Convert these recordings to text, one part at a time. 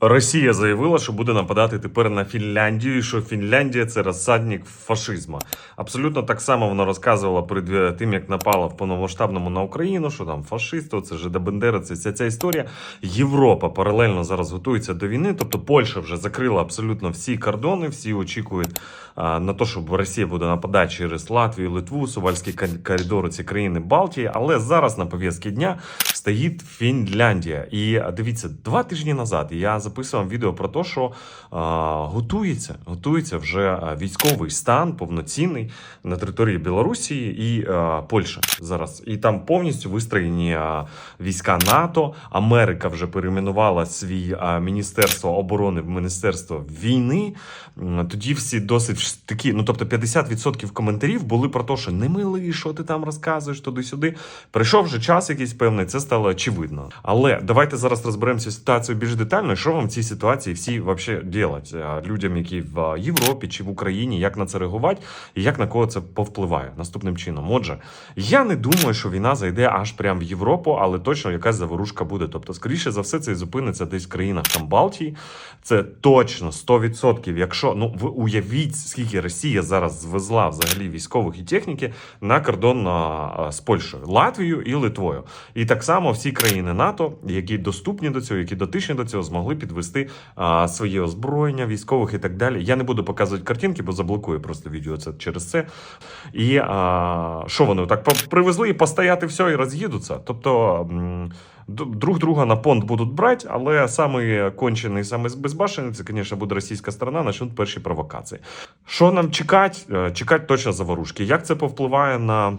Росія заявила, що буде нападати тепер на Фінляндію, і що Фінляндія це розсадник фашизму. Абсолютно так само вона розказувала перед е, тим, як напала в повномасштабному на Україну, що там фашисти, це Жида Бендера, це вся ця історія. Європа паралельно зараз готується до війни. Тобто Польща вже закрила абсолютно всі кордони, всі очікують а, на те, що Росія буде нападати через Латвію, Литву, Сувальські коридори, ці країни Балтії. Але зараз на пов'язки дня стоїть Фінляндія. І дивіться, два тижні назад я записував відео про те, що готується, готується вже військовий стан повноцінний на території Білорусі і Польщі зараз. І там повністю вистроєні війська НАТО. Америка вже перейменувала свій міністерство оборони в міністерство війни. Тоді всі досить такі, ну тобто 50% коментарів були про те, що не милий, що ти там розказуєш туди-сюди. Прийшов вже час якийсь певний, це стало очевидно. Але давайте зараз розберемося ситуацію більш детально. Що вам в цій ситуації всі вообще делать людям, які в Європі чи в Україні, як на це реагувати і як на кого це повпливає наступним чином. Отже, я не думаю, що війна зайде аж прямо в Європу, але точно якась заворушка буде. Тобто, скоріше за все, це і зупиниться десь в країнах там Балтії. Це точно 100%. Якщо ну ви уявіть, скільки Росія зараз звезла взагалі військових і техніки на кордон з Польщею, Латвією і Литвою. І так само всі країни НАТО, які доступні до цього, які дотичні до цього, змогли підвести а, своє озброєння військових і так далі. Я не буду показувати картинки, бо заблокую просто відео це через це. І а, що вони так привезли і постояти все і роз'їдуться. Тобто. Друг друга на понт будуть брати, але самий кончений, самий безбашений, це, звісно, буде російська сторона, почнуть перші провокації. Що нам чекати? Е, Чекати точно заворушки. Як це повпливає на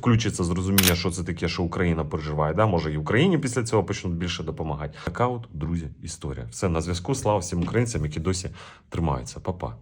включиться зрозуміння, що це таке, що Україна переживає. Да? Може, і Україні після цього почнуть більше допомагати. Така от, друзі, історія. Все на зв'язку. Слава всім українцям, які досі тримаються. Па-па.